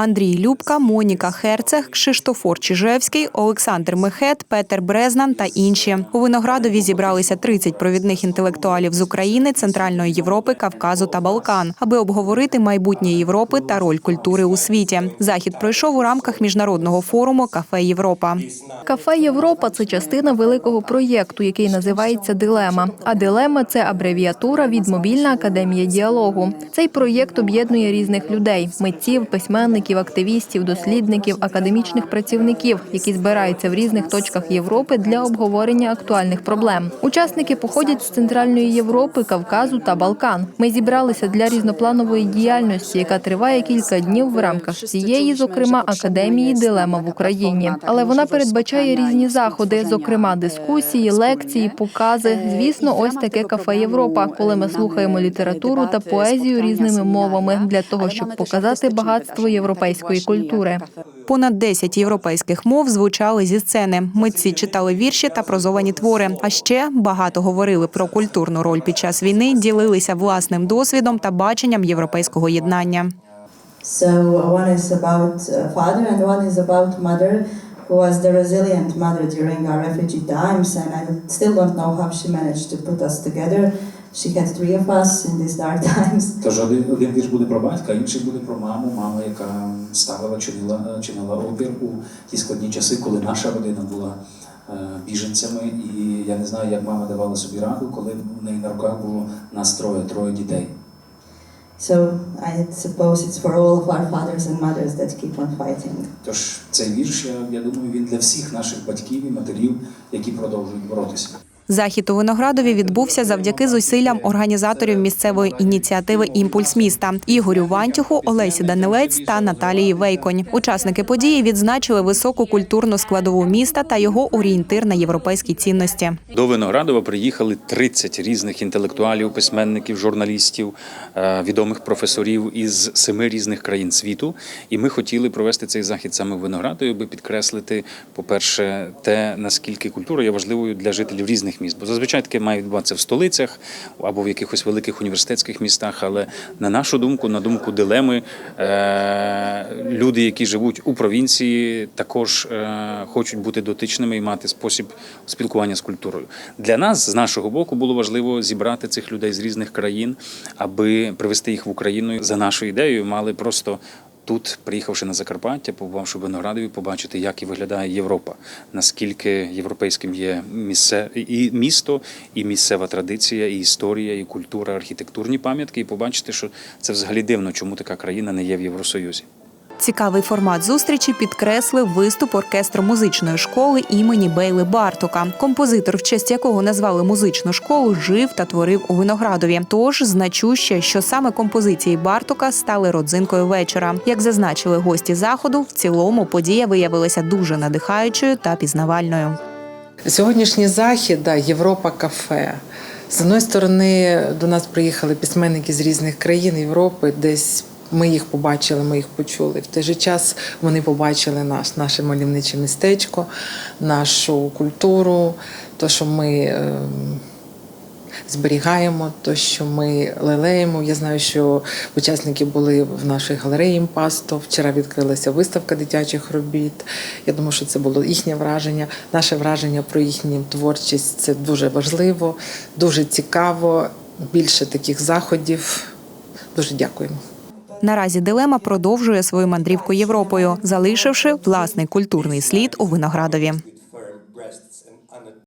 Андрій Любка, Моніка Херцег, Кшиштофор Чижевський, Олександр Мехет, Петер Брезнан та інші. У Виноградові зібралися 30 провідних інтелектуалів з України, Центральної Європи, Кавказу та Балкан, аби обговорити майбутнє Європи та роль культури у світі. Захід пройшов у рамках міжнародного форуму Кафе Європа. Кафе Європа це частина великого проєкту, який називається Дилема. А дилема це абревіатура від Мобільна академія діалогу. Цей проєкт об'єднує різних людей: митців, письменників, активістів, дослідників, академічних працівників, які збираються в різних точках Європи для обговорення актуальних проблем. Учасники походять з центральної Європи, Кавказу та Балкан. Ми зібралися для різнопланової діяльності, яка триває кілька днів в рамках цієї, зокрема, академії Дилема в Україні. Але вона передбачає різні заходи, зокрема дискусії, лекції, покази. Звісно, ось таке кафе Європа, коли ми слухаємо літературу та поезію різними мовами для того, щоб показати багатство європейської культури. Понад 10 європейських мов звучали зі сцени. Митці читали вірші та прозовані твори. А ще багато говорили про культурну роль під час війни, ділилися власним досвідом та баченням європейського єднання. So one is about uh, father and one is about mother, who was the resilient mother during our refugee times, and I still don't know how she managed to put us together. She had three of us in these dark times. Тож один, один вірш буде про батька, інший буде про маму, маму, яка ставила, чинила, чинила опір у ті складні часи, коли наша родина була е, біженцями. І я не знаю, як мама давала собі раду, коли в неї на руках було нас троє, троє дітей. So I suppose it's for all of our fathers and mothers that keep on fighting. Тож цей вірш, я, я думаю, він для всіх наших батьків і матерів, які продовжують боротися. Захід у Виноградові відбувся завдяки зусиллям організаторів місцевої ініціативи Імпульс міста Ігорю Вантюху, Олесі Данилець та Наталії Вейконь. Учасники події відзначили високу культурну складову міста та його орієнтир на європейські цінності. До Виноградова приїхали 30 різних інтелектуалів, письменників, журналістів, е, відомих професорів із семи різних країн світу. І ми хотіли провести цей захід саме в Виноградові, аби підкреслити, по-перше, те, наскільки культура є важливою для жителів різних міст. Бо зазвичай таке має відбуватися в столицях або в якихось великих університетських містах. Але на нашу думку, на думку дилеми, е, люди, які живуть у провінції, також е, хочуть бути дотичними і мати спосіб спілкування з культурою. Для нас з нашого боку було важливо зібрати цих людей з різних країн, аби привести їх в Україну за нашою ідеєю. Мали просто тут, приїхавши на Закарпаття, побувавши в Виноградові, побачити, як і виглядає Європа, наскільки європейським є місце і місто, і місцева традиція, і історія, і культура, архітектурні пам'ятки, і побачити, що це взагалі дивно, чому така країна не є в Євросоюзі. Цікавий формат зустрічі підкреслив виступ оркестру музичної школи імені Бейли Бартока. Композитор, в честь якого назвали музичну школу, жив та творив у Виноградові. Тож значуще, що саме композиції Бартока стали родзинкою вечора. Як зазначили гості заходу, в цілому подія виявилася дуже надихаючою та пізнавальною. Сьогоднішній захід да, Європа кафе. З одної сторони, до нас приїхали письменники з різних країн Європи, десь ми їх побачили, ми їх почули. В той же час вони побачили наш, наше мальовниче містечко, нашу культуру, то, що ми. ем, Зберігаємо те, що ми лелеємо. Я знаю, що учасники були в нашій галереї Імпасто. Вчора відкрилася виставка дитячих робіт. Я думаю, що це було їхнє враження. Наше враження про їхню творчість це дуже важливо, дуже цікаво. Більше таких заходів. Дуже дякуємо. Наразі дилема продовжує свою мандрівку Європою, залишивши власний культурний слід у Виноградові.